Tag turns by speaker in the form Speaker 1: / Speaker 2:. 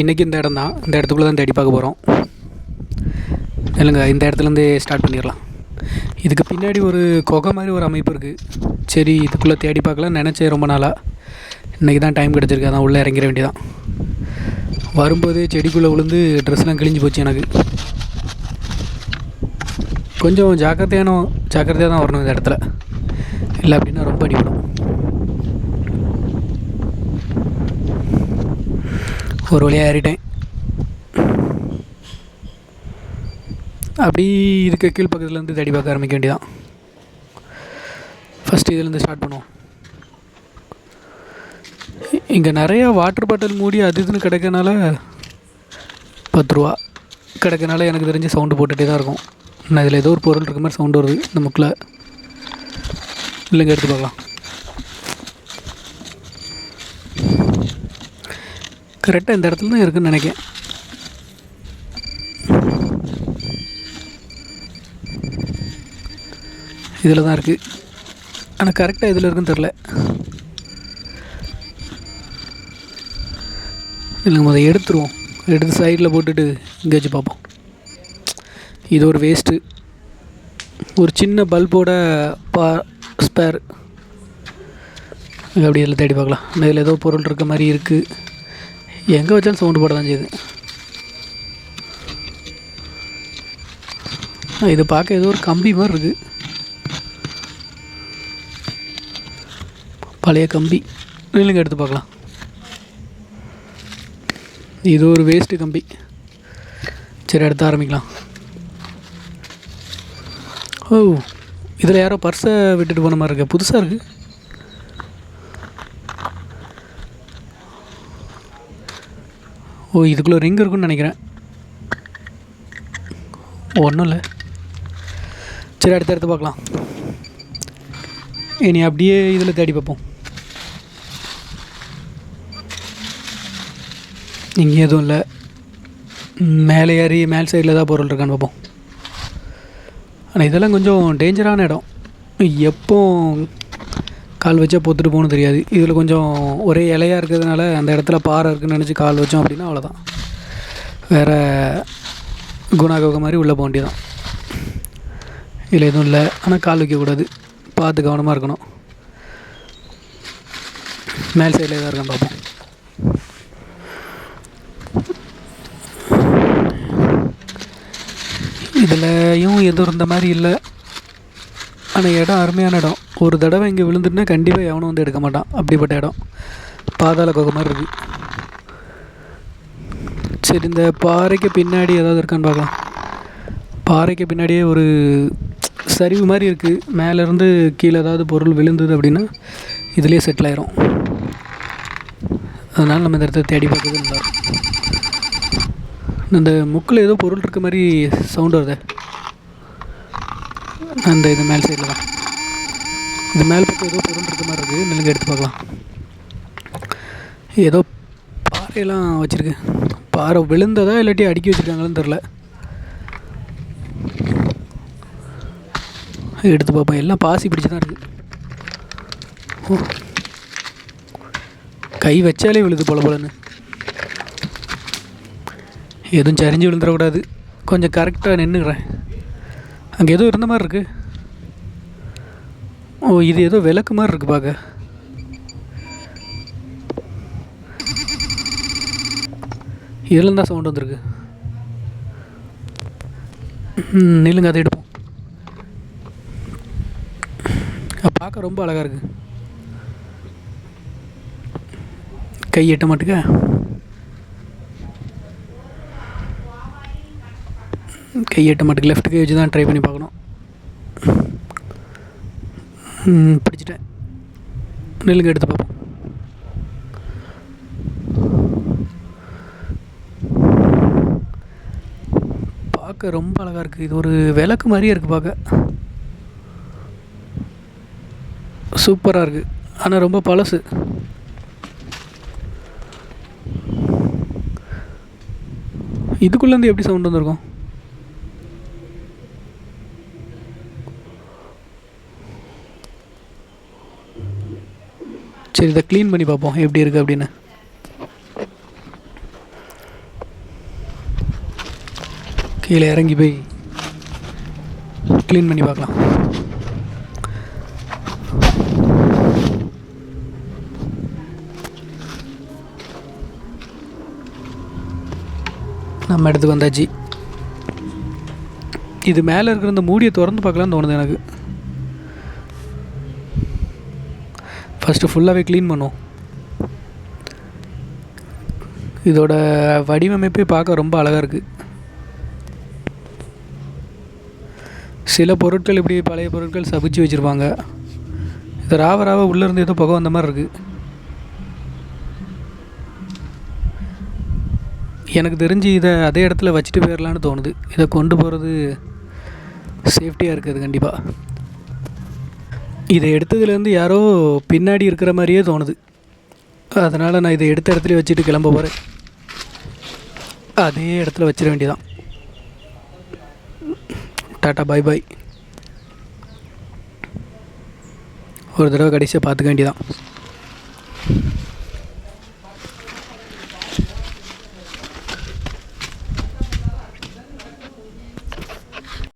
Speaker 1: இன்றைக்கி இந்த இடம் தான் இந்த இடத்துக்குள்ளே தான் தேடி பார்க்க போகிறோம் இல்லைங்க இந்த இடத்துலேருந்தே ஸ்டார்ட் பண்ணிடலாம். இதுக்கு பின்னாடி ஒரு குகை மாதிரி ஒரு அமைப்பு இருக்குது சரி இதுக்குள்ளே தேடி பார்க்கலாம் நினச்சேன் ரொம்ப நாளாக இன்றைக்கி தான் டைம் கிடச்சிருக்கு. அதான் உள்ளே இறங்கிற வேண்டியதான் வரும்போதே செடிக்குள்ளே விழுந்து ட்ரெஸ்லாம் கிழிஞ்சு போச்சு எனக்கு. கொஞ்சம் ஜாக்கிரதையான ஜாக்கிரதையாக தான் வரணும் இந்த இடத்துல. இல்லை அப்படின்னா ரொம்ப அடிப்படும் ஒரு வழியாக ஏறிட்டேன். அப்படி இருக்க கீழ் பக்கத்துலேருந்து தேடி பார்க்க ஆரம்பிக்க வேண்டியதான் ஃபஸ்ட்டு இதுலேருந்து ஸ்டார்ட் பண்ணுவோம். இங்கே நிறையா வாட்டர் பாட்டில் மூடி அது இதுன்னு கிடைக்கனால பத்து ரூபா கிடைக்கனால எனக்கு தெரிஞ்சு சவுண்டு போட்டுகிட்டே தான் இருக்கும். நான் இதில் ஏதோ ஒரு பொருள் இருக்க மாதிரி சவுண்டு வருது இந்த முக்கில். இல்லைங்க எடுத்து பார்க்கலாம். கரெக்டாக இந்த இடத்துல தான் இருக்குன்னு நினைக்கிறேன். இதில் தான் இருக்குது ஆனால் கரெக்டாக இதில் இருக்குன்னு தெரில இல்லைங்க அதை எடுத்துருவோம். எடுத்து சைடில் போட்டுட்டு இங்கே வச்சு பார்ப்போம். இது ஒரு வேஸ்ட்டு ஒரு சின்ன பல்போட பா ஸ்பேர் அப்படி இதில் தேடி பார்க்கலாம். இதில் ஏதோ பொருள் இருக்க மாதிரி இருக்குது எங்கே வச்சாலும் சவுண்டு போட தான் செய்யுது. ஆ, இது பார்க்க ஏதோ ஒரு கம்பி மாதிரி இருக்குது பழைய கம்பி. இல்லைங்க எடுத்து பார்க்கலாம். இது ஒரு வேஸ்ட்டு கம்பி. சரி எடுத்து ஆரம்பிக்கலாம். ஓ இதில் யாரோ பர்ஸை விட்டுட்டு போன மாதிரி இருக்கு. புதுசாக இருக்குது ஓ இதுக்குள்ளே ரிங் இருக்குன்னு நினைக்கிறேன். ஒன்றும் இல்லை. சரி அடுத்து எடுத்து பார்க்கலாம். இனி அப்படியே இதில் தேடி பார்ப்போம். இங்கே எதுவும் இல்லை. மேலே ஏறி மேல் சைடில் தான் பொருள் இருக்கான்னு பார்ப்போம். ஆனால் இதெல்லாம் கொஞ்சம் டேஞ்சரான இடம். எப்போ கால் வச்சா பொத்துட்டு போகணும் தெரியாது. இதில் கொஞ்சம் ஒரே இலையாக இருக்கிறதுனால அந்த இடத்துல பாறை இருக்குதுன்னு நினச்சி கால் வச்சோம் அப்படின்னா அவ்வளோதான் வேறு குணாகோக மாதிரி உள்ளே போக வேண்டியதான் இதில் எதுவும் இல்லை. ஆனால் கால் வைக்கக்கூடாது பார்த்து கவனமாக இருக்கணும். மேல் சைடில் எதாக இருக்கான்னு பார்ப்போம். இதுலையும் எதுவும் இருந்த மாதிரி இல்லை. ஆனால் இடம் அருமையான இடம். ஒரு தடவை இங்கே விழுந்துட்டுனா கண்டிப்பாக எவனும் வந்து எடுக்க மாட்டான். அப்படிப்பட்ட இடம். பாதாள குகை மாதிரி இருக்குது சரி இந்த பாறைக்கு பின்னாடி ஏதாவது இருக்கான்னு பார்க்கலாம். பாறைக்கு பின்னாடியே ஒரு சரிவு மாதிரி இருக்குது மேலேருந்து கீழே ஏதாவது பொருள் விழுந்தது அப்படின்னா இதுலேயே செட்டில் ஆயிரும். அதனால் நம்ம இந்த இடத்த தேடி பார்க்கறது நல்லா இந்த முக்கில் ஏதோ பொருள் இருக்க மாதிரி சவுண்ட் வருதே. அந்த இது மேல் சைடில் தான். இது மேல் பக்கம் ஏதோ பொருள் இருக்க மாதிரி இருக்குது நிலுங்க எடுத்து பார்க்கலாம். ஏதோ பாறையெல்லாம் வச்சுருக்கு. பாறை விழுந்ததா இல்லாட்டி அடுக்கி வச்சுருக்காங்களான்னு தெரில எடுத்து பார்ப்போம். எல்லாம் பாசி பிடிச்சி தான் இருக்குது ஓ. கை வச்சாலே விழுது போல போலன்னு. எதுவும் சரிஞ்சு விழுந்துடக்கூடாது. கொஞ்சம் கரெக்டாக நின்றுக்கிறேன் அங்கே எதுவும் இருந்த மாதிரி இருக்குது ஓ இது ஏதோ விளக்கு மாதிரி இருக்குது பார்க்க இதில் தான் சவுண்ட் வந்திருக்கு. நெல்லுங்க நில்லுங்க அதை எடுப்போம். பார்க்க ரொம்ப அழகாக இருக்குது கை எட்ட மாட்டுக்க? கை எட்ட மாட்டுக்கு லெஃப்ட் கை வச்சு தான் ட்ரை பண்ணி பார்க்கணும். பிடிச்சிட்டேன். நெல்லுங்க எடுத்து பார்ப்போம். பார்க்க ரொம்ப அழகாக இருக்குது இது ஒரு விளக்கு மாதிரியே இருக்குது பார்க்க. சூப்பராக இருக்குது ஆனால் ரொம்ப பழசு. இதுக்குள்ளேருந்து எப்படி சவுண்ட் வந்திருக்கும்? சரி இதை க்ளீன் பண்ணி பார்ப்போம். எப்படி இருக்குது அப்படின்னு. கீழே இறங்கி போய் க்ளீன் பண்ணி பார்க்கலாம். நம்ம இடத்துக்கு வந்தாச்சு. இது மேலே இருக்கிற இந்த மூடியை திறந்து பார்க்கலான்னு தோணுது எனக்கு. ஃபஸ்ட்டு ஃபுல்லாகவே க்ளீன் பண்ணும் இதோட வடிவமைப்பே பார்க்க ரொம்ப அழகாக இருக்குது சில பொருட்கள் இப்படி பழைய பொருட்கள் சபிச்சு வச்சுருப்பாங்க. இது ராவ ராவ உள்ளேருந்து ஏதோ புகை வந்த மாதிரி இருக்குது எனக்கு தெரிஞ்சு இதை அதே இடத்துல வச்சுட்டு போயிடலான்னு தோணுது. இதை கொண்டு போகிறது சேஃப்டியாக இருக்குது கண்டிப்பாக இதை எடுத்ததுலேருந்து யாரோ பின்னாடி இருக்கிற மாதிரியே தோணுது. அதனால் நான் இதை எடுத்த இடத்துல வச்சுட்டு கிளம்ப போகிறேன் அதே இடத்துல வச்சிட வேண்டியதான் டாட்டா பாய் பாய். ஒரு தடவை கடைசியாக பார்த்துக்க வேண்டியதான்